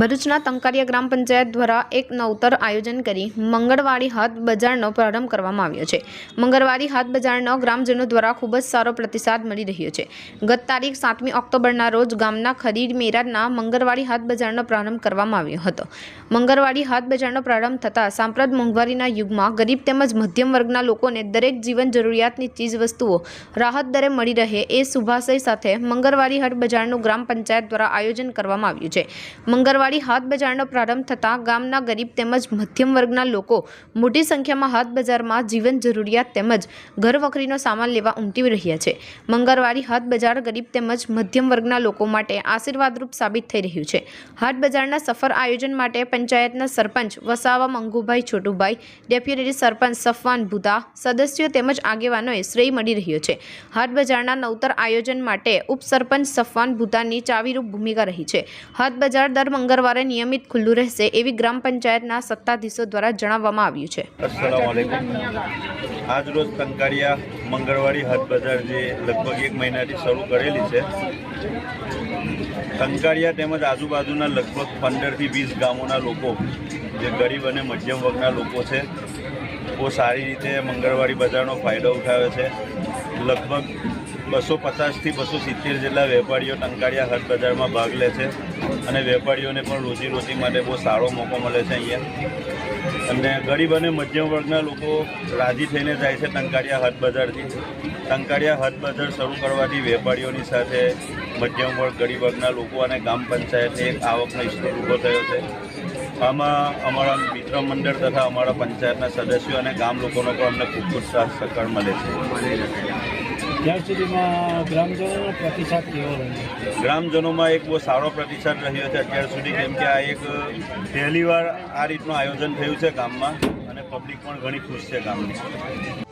ભરૂચના તંકારિયા ગ્રામ પંચાયત દ્વારા એક નવતર આયોજન કરી મંગળવાડી હાથ બજારનો પ્રારંભ કરવામાં આવ્યો છે. મંગળવાડી હાથ બજારનો ગ્રામજનો દ્વારા ખૂબ જ સારો પ્રતિસાદ મળી રહ્યો છે. ગત તારીખ સાતમી ઓક્ટોબરના રોજ ગામના ખરીદ મેરાજના મંગળવાડી હાથ બજારનો પ્રારંભ કરવામાં આવ્યો હતો. મંગળવાડી હાથ બજારનો પ્રારંભ થતાં સાંપ્રત મોંઘવારીના યુગમાં ગરીબ તેમજ મધ્યમ વર્ગના લોકોને દરેક જીવન જરૂરિયાતની ચીજ વસ્તુઓ રાહત દરે મળી રહે એ શુભાશય સાથે મંગળવાડી હાટ બજારનું ગ્રામ પંચાયત દ્વારા આયોજન કરવામાં આવ્યું છે. મંગળવાડી હાટ બજારનો પ્રારંભ થતાં ગામના ગરીબ તેમજ મધ્યમ વર્ગના લોકો મોટી સંખ્યામાં હાટ બજારમાં જીવન જરૂરિયાત તેમજ ઘર વખરીનો સામાન લેવા ઉમટી રહ્યા છે. મંગળવારી હાટ બજાર ગરીબ તેમજ મધ્યમ વર્ગના લોકો માટે આશીર્વાદરૂપ સાબિત થઈ રહ્યું છે. હાટ બજારના સફળ આયોજન માટે પંચાયતના સરપંચ વસાવા મંગુભાઈ છોટુભાઈ, ડેપ્યુટી સરપંચ સફવાન ભૂતા સદસ્યો તેમજ આગેવાનોએ શ્રેય મળી રહ્યો છે. હાટ બજારના નવતર આયોજન માટે ઉપસરપંચ સફવાન ભૂતાની ચાવીરૂપ ભૂમિકા રહી છે. હાટ બજાર દર મંગળવારે નિયમિત ખુલ્લું રહેશે એવી ગ્રામ પંચાયતના સત્તાધીશો દ્વારા જણાવવામાં આવ્યું છે. આજ રોજ કંકારિયા મંગળવાડી હાટ બજાર જે લગભગ એક મહિનાથી શરૂ કરેલી છે. કંકારિયા તેમજ આજુબાજુના લગભગ પંદરથી વીસ ગામોના લોકો, જે ગરીબ અને મધ્યમ વર્ગના લોકો છે બહુ સારી રીતે મંગળવાડી બજારનો ફાયદો ઉઠાવે છે. લગભગ બસો પચાસથી બસો સિત્તેર જેટલા વેપારીઓ ટંકારિયા હાટ બજારમાં ભાગ લે છે અને વેપારીઓને પણ રોજીરોટી માટે બહુ સારો મોકો મળે છે અહીંયા. અને ગરીબ અને મધ્યમ વર્ગના લોકો રાજી થઈને જાય છે ટંકારિયા હાટ બજારથી. ટંકારિયા હાટ બજાર શરૂ કરવાથી વેપારીઓની સાથે મધ્યમ વર્ગ, ગરીબ વર્ગના લોકો અને ગ્રામ પંચાયતને એક આવકનો સ્ત્રોત ઊભો થયો છે. આમાં અમારા મિત્ર મંડળ તથા અમારા પંચાયતના સદસ્યો અને ગામ લોકોનો પણ અમને ખૂબ ખૂબ સાથ સહકાર મળે છે. ત્યાર સુધીમાં ગ્રામજનોનો પ્રતિસાદ કેવો રહ્યો? ગ્રામજનોમાં એક બહુ સારો પ્રતિસાદ રહ્યો છે અત્યાર સુધી કેમ કે આ એક પહેલીવાર આ રીતનું આયોજન થયું છે ગામમાં અને પબ્લિક પણ ઘણી ખુશ છે ગામની.